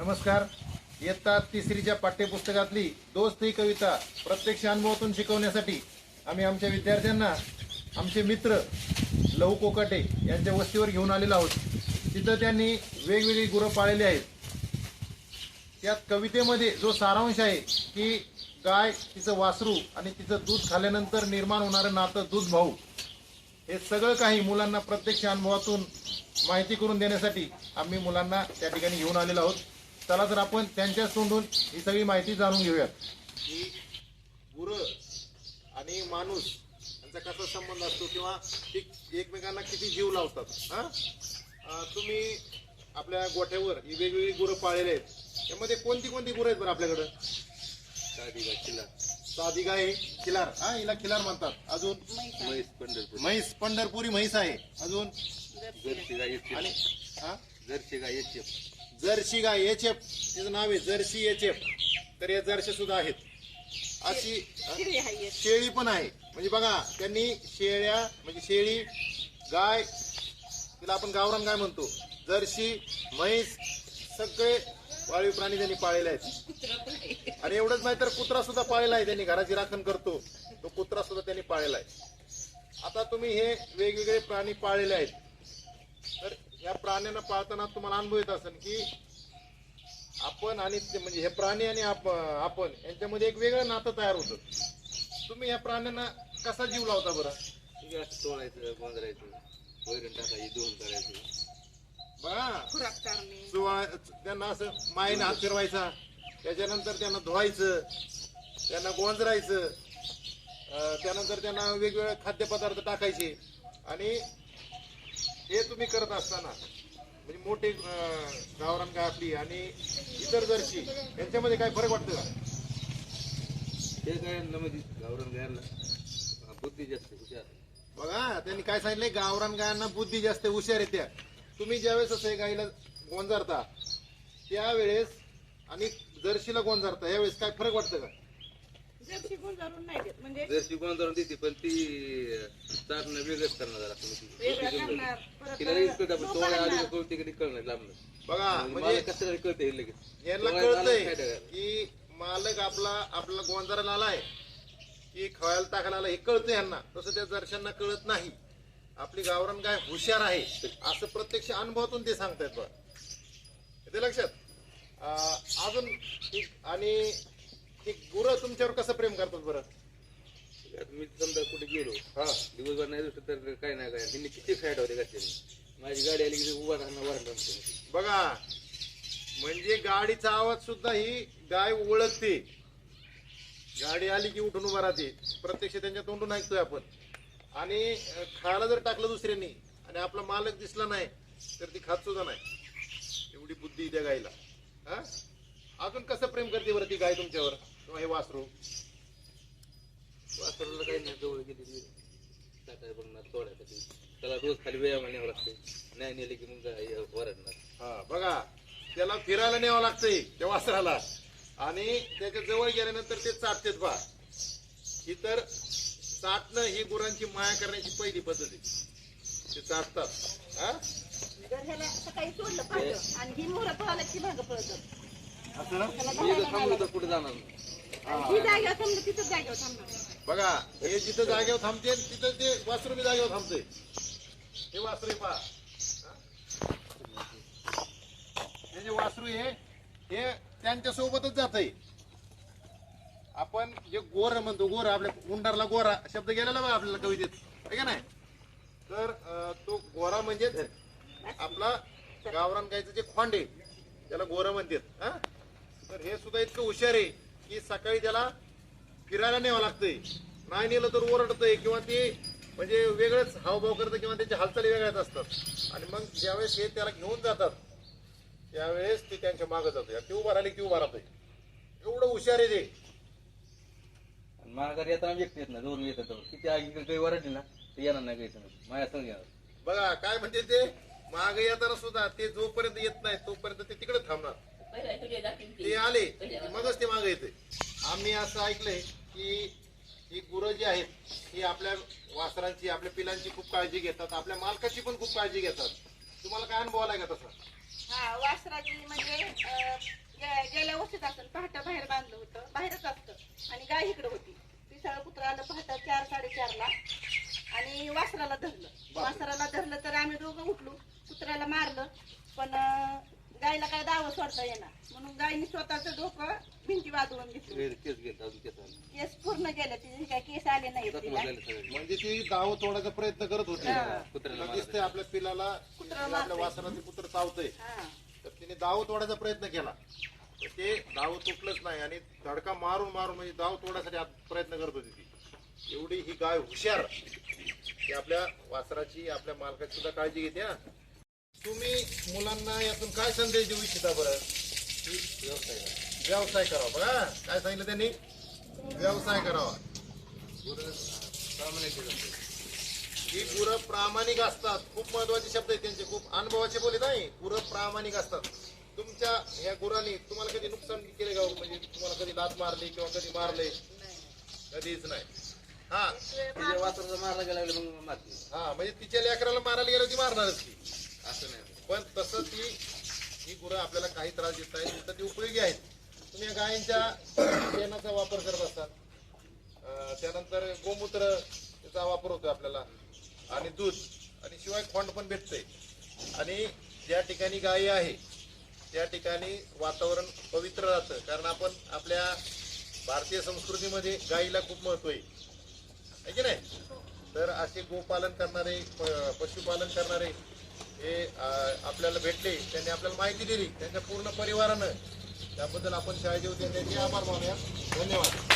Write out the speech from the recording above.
नमस्कार. इयत्ता तिसरीच्या पाठ्यपुस्तकातली दोस्त ही कविता प्रत्यक्ष अनुभवातून शिकवण्यासाठी आम्ही आमच्या विद्यार्थ्यांना आमचे मित्र लहू कोकाटे यांच्या वस्तीवर घेऊन आलेलो आहोत. तिथं त्यांनी वेगवेगळी गुरं पाळलेली आहेत. त्यात कवितेमध्ये जो सारांश आहे की गाय तिचं वासरू आणि तिचं दूध खाल्यानंतर निर्माण होणारं नातं दूध भाऊ. हे सगळं काही मुलांना प्रत्यक्ष अनुभवातून माहिती करून देण्यासाठी आम्ही मुलांना त्या ठिकाणी घेऊन आलेलो आहोत. चला तर आपण त्यांच्या तोंडून ही सगळी माहिती जाणून घेऊयात. की गुरं आणि माणूस यांचा कसा संबंध असतो किंवा ते एकमेकांना किती जीव लावतात हा? अं, तुम्ही आपल्या गोठ्यावर ही वेगवेगळी गुरं पाळलेली आहेत. त्यामध्ये कोणती कोणती गुरं आहेत बरं आपल्याकडं? साधी गाय किल्ला. साधी गाय आहे, खिलार हा? हिला खिलार म्हणतात. अजून? म्हैस पंढरपूर. म्हैस पंढरपुरी म्हैस आहे. अजून? जर्सी गाय एच आणि हा? जर्सी गाय एच जर्सी गाय एच एफ तिचं नाव आहे जर्सी एच एफ तर या जर्सी सुद्धा आहेत. अशी शेळी पण आहे. म्हणजे बघा त्यांनी शेळ्या म्हणजे शेळी गाय तिला आपण गावरान गाय म्हणतो. जर्सी म्हैस सगळे पाळीव प्राणी त्यांनी पाळलेले आहेत. आणि एवढंच नाही तर कुत्रा सुद्धा पाळलेला आहे त्यांनी. घराची राखण करतो. तो कुत्रा सुद्धा त्यांनी पाळलेला आहे. आता तुम्ही हे वेगवेगळे प्राणी पाळलेले आहेत. या प्राण्यांना पाळताना तुम्हाला अनुभव येत असेल की आपण आणि म्हणजे हे प्राणी आणि आप- आपण यांच्यामध्ये एक वेगळं नातं तयार होतं. तुम्ही या प्राण्यांना कसा जीव लावता बरं? असं तोडायचं बांधरायचं वैरण टाकायची दोन करायचं. त्यांना असं मायेने हात फिरवायचा त्याच्यानंतर त्यांना धुवायचं त्यांना गोंजरायचं त्यानंतर त्यांना वेगवेगळे खाद्यपदार्थ टाकायचे. आणि तुम्ही करत असताना म्हणजे मोठे गावरान गाय आपली आणि इतर जर्सी यांच्यामध्ये काय फरक वाटतं का? ते गायांना म्हणजे गावरण गायांना बुद्धी जास्त हुशार बघा त्यांनी काय सांगितलंय? गावरान गायांना बुद्धी जास्त हुशार येत्या तुम्ही ज्यावेळेस असं गाईला गोंजारता त्यावेळेस आणि जर्शीला गोंजारता यावेळेस काय फरक वाटतं का? जर्सी गुंजारून नाही देत म्हणजे जर्सी गोंधळून देते पण ती चारणं वेगळंच करणार जरा तुम्ही. वेगळं करणार परत तिला लगेच कळतं आपण तोळ्या आली कळते कधी कळणार लांबलं बघा मला म्हणजे कसं तरी कळतं हे लगेच. यांना झालं कळतंय काय? की मालक आपला आपला गोंजाराला आलाय की खवायला टाकायला आलाय हे कळतं यांना. तसं त्या जर्शांना कळत नाही. आपली गावरान गाय हुशार आहे असं प्रत्यक्ष अनुभवातून ते सांगतायत बघा. येते लक्षात? अं, अजून एक- आणि ही गुरं तुमच्यावर कसं प्रेम करतात बरं? आता मी समजा कुठे गेलो हा दिवसभर नाही दिसलं तर काय नाही काय त्यांनी किती फॅट होते घातलेली माझी गाडी आली की उभा राहणं वरण बघा म्हणजे गाडीचा आवाज सुद्धा ही गाय ओळखते. गाडी आली की उठून उभा राहते. प्रत्यक्ष त्यांच्या तोंडून ऐकतोय आपण. आणि अं, खायला जर टाकलं दुसऱ्यांनी आणि आपला मालक दिसला नाही तर ती खात सुद्धा नाही. एवढी बुद्धी त्या गायला. हा? अजून कसं प्रेम करते बरं ती गाय तुमच्यावर? किंवा हे वासरू. वासराला काही नाही जवळ गेली टाकाय बघणार तोडायसाठी त्याला रोज खाली व्यायाम न्यावं लागते. नाही नेले की मग काय वरडणार. हा बघा त्याला फिरायला न्यावं लागतंय त्या वासराला. आणि त्याच्याजवळ गेल्यानंतर ते चाटतेत बा. ही तर चाटणं ही गुरांची माया करण्याची पहिली पद्धत आहे. ते चाटतात. हा? जर ह्याला सकाळी सोडलं पाहिजे आणि ही मोहर पळाला की मागं पळत. असं ना? मी जर थांबलो तर कुठे जाणार? नाही. ही जागेवर थांबलं तिथं जागेवर थांबणार. बघा हे जिथं जागेवर थांबते तिथं ते वासरू बी जागेवर थांबते. हे वासरू पहा. हे जे वासरू हे हे त्यांच्या सोबतच जात आपण जे गोर म्हणतो गोर आपल्या गुंडारला गोरा शब्द गेलेला बघा आपल्याला कवितेत. आहे का नाही? तर अं, तो गोरा म्हणजे आपला गावरान गायचं जे खोंडे त्याला गोरा म्हणतात हा? तर हे सुद्धा इतकं हुशार आहे की सकाळी त्याला फिरायला न्यावं लागतंय. नाही नेलं तर ओरडतंय किंवा ते म्हणजे वेगळंच हावभाव करतं किंवा त्याच्या हालचाली वेगळ्याच असतात. आणि मग ज्यावेळेस हे त्याला घेऊन जातात त्यावेळेस ते त्यांच्या मागं जातो ती उभा राहिली की उभा राहतोय. एवढं हुशार आहे ते. आणि माघारी येताना व्यक्ती येत ना दोन येतात तर किती आगी काही वरडली ना ते येणार नाही काही माझ्या संग येणार. बघा काय म्हणते ते? मागे येताना सुद्धा ते जोपर्यंत येत नाही तोपर्यंत ते तिकडे थांबणार. ते आले की मगच ते मागे येते आम्ही असं ऐकलंय की ही जी आहेत ही आपल्या वासरांची आपल्या पिलांची खूप काळजी घेतात आपल्या मालकाची पण खूप काळजी घेतात. तुम्हाला काय अनुभव आला का तसा? हा वासराची म्हणजे गेल्या वर्षीच असं पहाटं बाहेर बांधलं होतं बाहेरच असतं आणि गाय इकडे होती. पिसाळ कुत्र आलं पहाटं चार साडेचारला आणि वासराला धरलं. वासराला धरलं तर आम्ही दोघं उठलो कुत्र्याला मारलं पण गावं सोडता येणार म्हणून गायीने स्वतःचं डोकं भिंती वाजवून घेतली. केस घेत अजून केस आले. केस पूर्ण गेले तिचे काय केस आले तिला. सगळे. म्हणजे ती दाव तोडायचा प्रयत्न करत होती. हा. कुत्र्याला तुला दिसतंय आपल्या पिलाला कुत्रं आपल्या मारतंय. वासराचे कुत्र चावतंय. हा. तर तिने दाव तोडायचा प्रयत्न केला. तर ते दाव तुटलंच नाही आणि धडका मारून मारून म्हणजे दाव तोडायसाठी आत- प्रयत्न करत होती ती. एवढी ही गाय हुशार. की आपल्या वासराची आपल्या मालकाची सुद्धा काळजी घेते हा. तुम्ही मुलांना यातून काय संदेश देऊ इच्छिता बरं? व्यवसाय करावा बघा. काय सांगितलं त्यांनी? व्यवसाय करावा. गुरं प्रामाणिक असते. ही गुरं प्रामाणिक असतात. खूप महत्त्वाचे शब्द आहेत त्यांचे. खूप अनुभवाचे बोले नाही. गुरं प्रामाणिक असतात. तुमच्या ह्या गुरांनी तुम्हाला कधी नुकसान केले का हो? म्हणजे तुम्हाला कधी लात मारली किंवा कधी मारले? कधीच नाही. हा. तिच्या वासराचा मारला गेला मग हा म्हणजे तिच्या लेकराला मारायला गेलं ती मारणारच ती असं नाही पण तसं ती ही गुरं आपल्याला काही त्रास देत नाही तर ती उपयोगी आहेत. तुम्ही या गायींच्या शेणाचा वापर करत असतात. त्यानंतर गोमूत्र त्याचा वापर होतो आपल्याला. आणि दूध. आणि शिवाय खोंड पण भेटते आणि ज्या ठिकाणी गायी आहे त्या ठिकाणी वातावरण पवित्र राहतं. कारण आपण आपल्या भारतीय संस्कृतीमध्ये गायीला खूप महत्त्व आहे. है की नाही? तर असे गोपालन करणारे प- पशुपालन करणारे हे आपल्याला भेटले त्यांनी आपल्याला माहिती दिली त्यांच्या पूर्ण परिवारानं. त्याबद्दल आपण शाळेचे होते त्यांचे आभार मानूया. धन्यवाद.